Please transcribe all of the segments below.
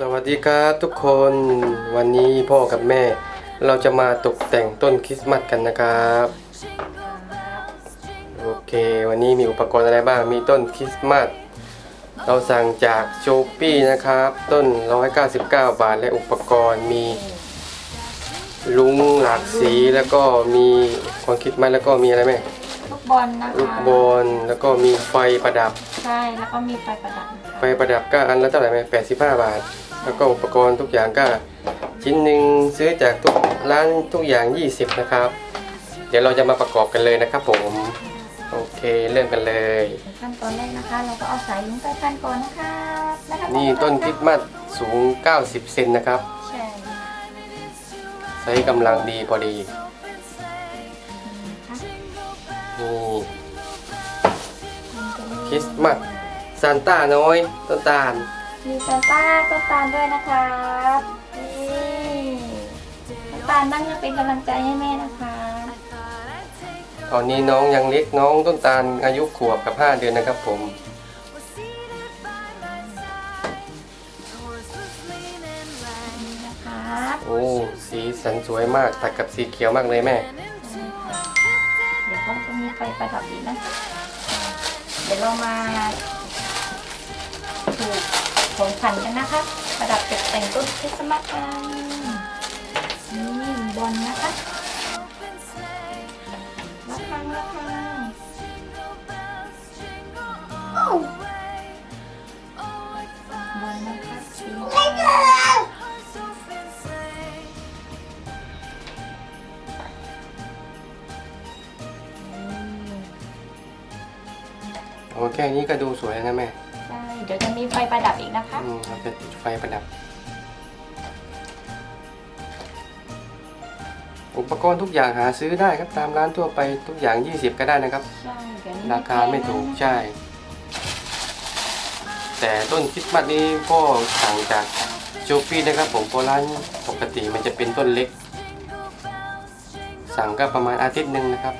สวัสดีครับทุกคนวันนี้พ่อกับแม่ เราจะมาตกแต่งต้นคริสต์มาสกันนะครับ โอเค วันนี้มีอุปกรณ์อะไรบ้างมีต้นคริสต์มาสเราสั่งจากโชปี้นะครับ ต้น 199 บาทและอุปกรณ์มีลุงหลากสีแล้วก็มีคนคริดมาสแล้วก็มีอะไรไหมลูกบอลนะคะลูกบอลแล้วก็มีไฟประดับ ใช่ แล้วก็มีไฟประดับนะคะไฟประดับก็อันละเท่าไหร่ไหม85บาท แล้วก็อุปกรณ์ทุกอย่างก็ชิ้นหนึ่งซื้อจากทุกร้านทุกอย่าง 20 นะครับ เดี๋ยวเราจะมาประกอบกันเลยนะครับ ผมโอเคเริ่มกันเลย ขั้นตอนแรกนะคะ เราก็เอาสายลุงไปพันก่อนนะคะแล้วทำไมนี่ต้นคริสต์มาสสูง 90 เซนนะครับ ใช่ไซส์กำลังดีพอดีค่ะนี่คริสต์มาสซานต้าน้อยต้นตาล มีซานต้าต้นตาลด้วยนะครับนี่ต้นตาลนั่งจะเป็นกำลังใจให้แม่นะคะตอนนี้น้องยังเล็กน้องต้นตาลอายุขวบกับ 5 เดือนนะครับผม นี่นะครับโอ้สีสันสวยมากตัดกับสีเขียวมากเลยแม่ เดี๋ยวก็จะมีไฟประดับอีกนะ เดี๋ยวเรามาถูก ของขวัญกันนะคะ ประดับตกแต่งต้นคริสต์มาสกันนี่บอลนะคะระฆังระฆังบอลนะคะสีโอเคนี้ก็ดูสวยนะแม่ เดี๋ยวจะมีไฟประดับอีกนะคะ อืมเราจะจุดไฟประดับ อุปกรณ์ทุกอย่างหาซื้อได้ครับตามร้านทั่วไปทุกอย่าง 20 ก็ได้นะครับ ใช่เดี๋ยวนี้ราคาไม่ถูกใช่ แต่ต้นคริสต์มาสนี้ก็สั่งจากโชปี้นะครับ ผมเพราะร้านปกติมันจะเป็นต้นเล็ก สั่งก็ประมาณอาทิตย์หนึ่งนะครับ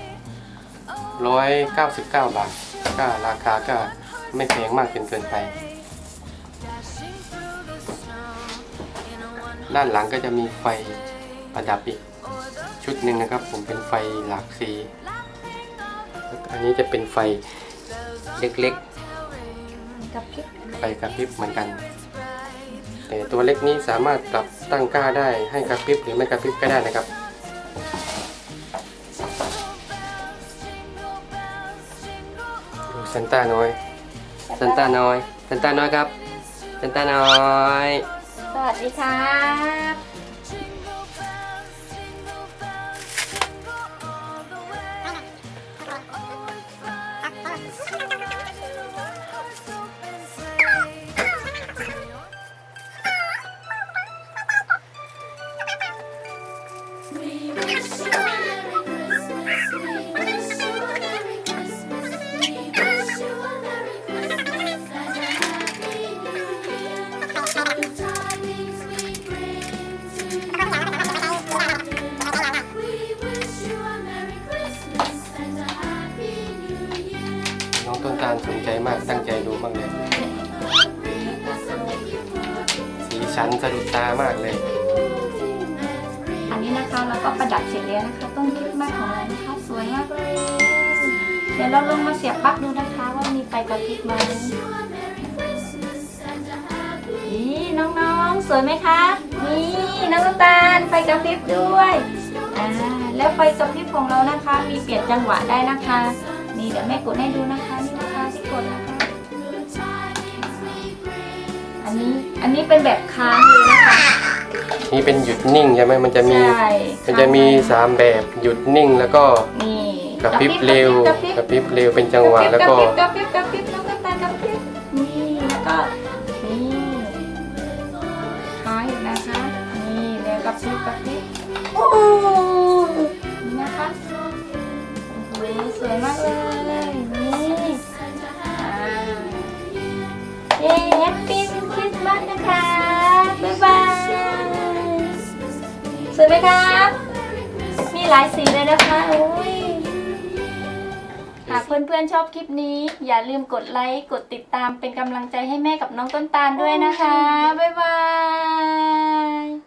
199 บาท ก็ราคาก็ ไม่แพงมากจนเกินไป ด้านหลังก็จะมีไฟประดับอีกชุดหนึ่งนะครับ ผมเป็นไฟหลากสีแล้วก็อันนี้จะเป็นไฟเล็กกับพริกๆไฟกระพริบเหมือนกัน แต่ตัวเล็กนี้สามารถปรับตั้งค่าได้ให้กระพริบหรือไม่กระพริบก็ได้นะครับดูซันต้าน้อย ซันต้าน้อยซันต้าน้อยครับซันต้าน้อย สวัสดีครับ น้งต้นตาลสนใจมากตั้งใจดูมากเลยสีสันสะดุดตามากเลย อันนี้นะคะเราก็ประดับเสร็จแล้วนะคะต้นคริสต์มาสของเรานะคะสวยมากเลยเดี๋ยวเราลงมาเสียบปลั๊กดูนะคะว่ามีไฟกระพริบไหมนี่น้องๆ สวยไหมคะนี่น้องน้ำตาลไฟกระพริบด้วยอ่าแล้วไฟกระพริบของเรานะคะ มีเปลี่ยนจังหวะได้นะคะ นี่เดี๋ยวแม่กดให้ดูนะคะ นี่นะคะที่กดนะคะ อันนี้อันนี้เป็นแบบค้างเลยนะคะ นี่เป็นหยุดนิ่งใช่ไหมมันจะมีใช่ มันจะมีสามแบบหยุดนิ่งแล้วก็นี่กระพริบเร็วกระพริบกระพริบเร็วเป็นจังหวะแล้วก็กระพริบกระพริบกระพริบน้องน้ำตาลกระพริบนี่แล้วก็นี่ค้างอีกนะคะ นี่แล้วกระพริบกระพริบ มากนะคะ บ๊ายบาย สวยไหมครับ มีหลายสีเลยนะคะโอ้ยหากเพื่อนๆชอบคลิปนี้ อย่าลืมกดไลค์ กดติดตามเป็นกำลังใจให้แม่กับน้องต้นตาลด้วยนะคะ บ๊ายบาย